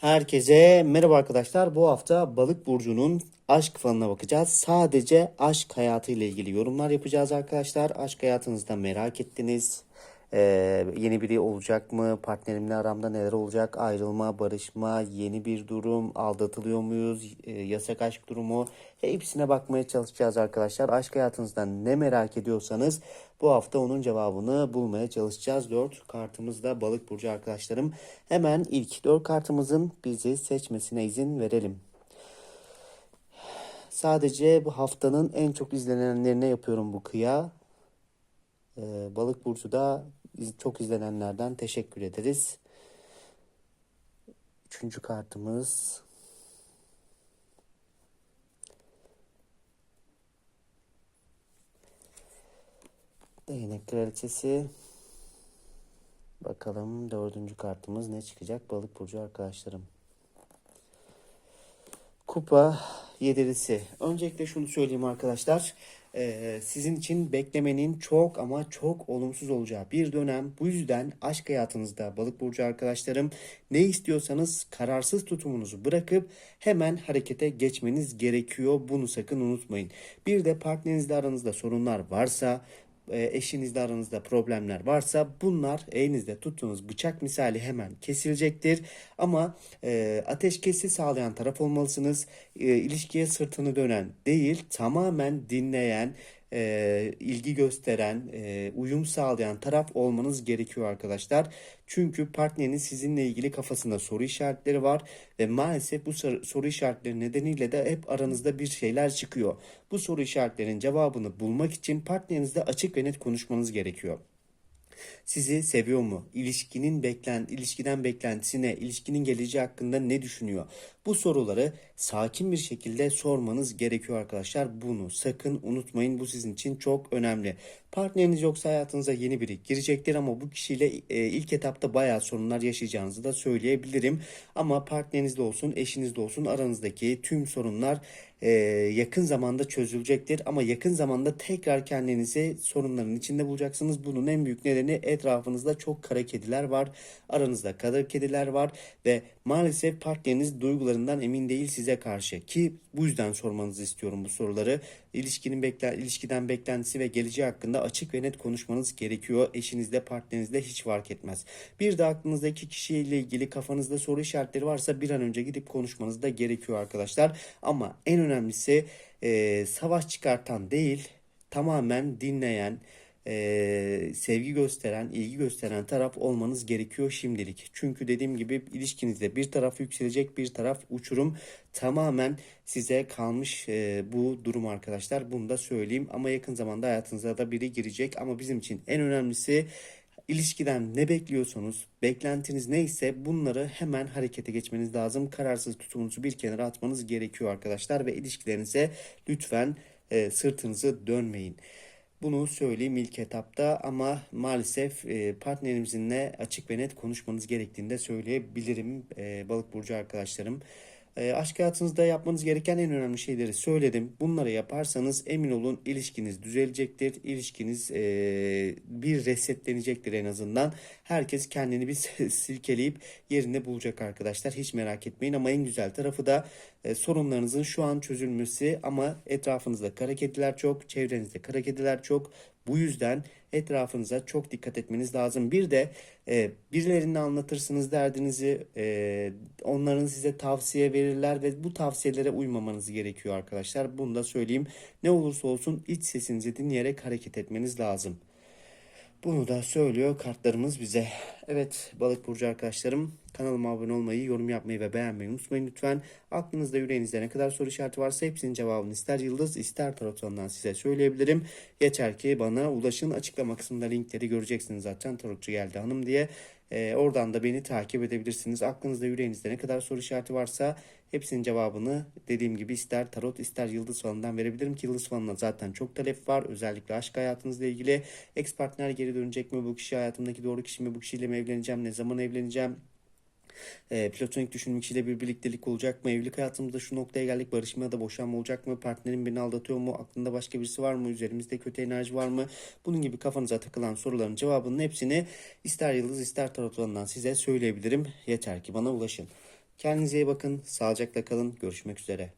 Herkese merhaba arkadaşlar. Bu hafta Balık burcunun aşk falına bakacağız. Sadece aşk hayatı ile ilgili yorumlar yapacağız arkadaşlar. Aşk hayatınızda merak ettiniz. Ee, yeni biri olacak mı? Partnerimle aramda neler olacak? Ayrılma, barışma, yeni bir durum, aldatılıyor muyuz? Ee, yasak aşk durumu. Hepsine bakmaya çalışacağız arkadaşlar. Aşk hayatınızda ne merak ediyorsanız bu hafta onun cevabını bulmaya çalışacağız. 4 kartımız da balık burcu arkadaşlarım. Hemen ilk 4 kartımızın bizi seçmesine izin verelim. Sadece bu haftanın en çok izlenenlerine yapıyorum bu kıya. Ee, Balık Burcu da çok izlenenlerden teşekkür ederiz. Üçüncü kartımız. Değnek kraliçesi. Bakalım dördüncü kartımız ne çıkacak Balık Burcu arkadaşlarım. Kupa yedilisi. Öncelikle şunu söyleyeyim arkadaşlar. Ee, sizin için beklemenin çok ama çok olumsuz olacağı bir dönem. Bu yüzden aşk hayatınızda balık burcu arkadaşlarım ne istiyorsanız kararsız tutumunuzu bırakıp hemen harekete geçmeniz gerekiyor. Bunu sakın unutmayın. Bir de partnerinizle aranızda sorunlar varsa eşinizle aranızda problemler varsa bunlar elinizde tuttuğunuz bıçak misali hemen kesilecektir. Ama e, ateşkesi sağlayan taraf olmalısınız. E, ilişkiye sırtını dönen değil tamamen dinleyen, e, ilgi gösteren, e, uyum sağlayan taraf olmanız gerekiyor arkadaşlar. Çünkü partneriniz sizinle ilgili kafasında soru işaretleri var ve maalesef bu sor- soru işaretleri nedeniyle de hep aranızda bir şeyler çıkıyor. Bu soru işaretlerinin cevabını bulmak için partnerinizle açık ve net konuşmanız gerekiyor. Sizi seviyor mu? İlişkinin beklen ilişkiden beklentisi ne? İlişkinin geleceği hakkında ne düşünüyor? Bu soruları sakin bir şekilde sormanız gerekiyor arkadaşlar. Bunu sakın unutmayın. Bu sizin için çok önemli. Partneriniz yoksa hayatınıza yeni biri girecektir ama bu kişiyle e, ilk etapta bayağı sorunlar yaşayacağınızı da söyleyebilirim. Ama partnerinizde olsun, eşinizde olsun aranızdaki tüm sorunlar e, yakın zamanda çözülecektir. Ama yakın zamanda tekrar kendinizi sorunların içinde bulacaksınız. Bunun en büyük nedeni etrafınızda çok kara kediler var. Aranızda kara kediler var ve maalesef partneriniz duygularından emin değil size karşı ki bu yüzden sormanızı istiyorum bu soruları. İlişkinin beklen ilişkiden beklentisi ve geleceği hakkında açık ve net konuşmanız gerekiyor. Eşinizle, partnerinizle hiç fark etmez. Bir de aklınızdaki kişiyle ilgili kafanızda soru işaretleri varsa bir an önce gidip konuşmanız da gerekiyor arkadaşlar. Ama en önemlisi e, savaş çıkartan değil, tamamen dinleyen, e, sevgi gösteren, ilgi gösteren taraf olmanız gerekiyor şimdilik. Çünkü dediğim gibi ilişkinizde bir taraf yükselecek, bir taraf uçurum. Tamamen size kalmış e, bu durum arkadaşlar. Bunu da söyleyeyim. Ama yakın zamanda hayatınıza da biri girecek. Ama bizim için en önemlisi İlişkiden ne bekliyorsanız, beklentiniz neyse bunları hemen harekete geçmeniz lazım. Kararsız tutumunuzu bir kenara atmanız gerekiyor arkadaşlar ve ilişkilerinize lütfen e, sırtınızı dönmeyin. Bunu söyleyeyim ilk etapta ama maalesef e, partnerimizle açık ve net konuşmanız gerektiğini de söyleyebilirim e, balık burcu arkadaşlarım. E, aşk hayatınızda yapmanız gereken en önemli şeyleri söyledim. Bunları yaparsanız emin olun ilişkiniz düzelecektir. İlişkiniz e, bir resetlenecektir en azından. Herkes kendini bir silkeleyip yerinde bulacak arkadaşlar. Hiç merak etmeyin ama en güzel tarafı da e, sorunlarınızın şu an çözülmesi ama etrafınızda kara kediler çok, çevrenizde kara kediler çok. Bu yüzden etrafınıza çok dikkat etmeniz lazım. Bir de e, birilerine anlatırsınız derdinizi, e, onların size tavsiye verirler ve bu tavsiyelere uymamanız gerekiyor arkadaşlar. Bunu da söyleyeyim. Ne olursa olsun iç sesinizi dinleyerek hareket etmeniz lazım. Bunu da söylüyor kartlarımız bize. Evet balık burcu arkadaşlarım kanalıma abone olmayı, yorum yapmayı ve beğenmeyi unutmayın lütfen. Aklınızda yüreğinizde ne kadar soru işareti varsa hepsinin cevabını ister yıldız ister tarotundan size söyleyebilirim. Yeter ki bana ulaşın açıklama kısmında linkleri göreceksiniz zaten tarotçu geldi hanım diye. Ee, oradan da beni takip edebilirsiniz. Aklınızda yüreğinizde ne kadar soru işareti varsa hepsinin cevabını dediğim gibi ister tarot ister yıldız falından verebilirim ki yıldız falına zaten çok talep var. Özellikle aşk hayatınızla ilgili. Ex partner geri dönecek mi? Bu kişi hayatımdaki doğru kişi mi? Bu kişiyle mi evleneceğim? Ne zaman evleneceğim? E, platonik düşündüğüm kişiyle bir birliktelik olacak mı? Evlilik hayatımızda şu noktaya geldik. Barışma da boşanma olacak mı? Partnerim beni aldatıyor mu? Aklında başka birisi var mı? Üzerimizde kötü enerji var mı? Bunun gibi kafanıza takılan soruların cevabının hepsini ister yıldız ister tarot alanından size söyleyebilirim. Yeter ki bana ulaşın. Kendinize iyi bakın. Sağlıcakla kalın. Görüşmek üzere.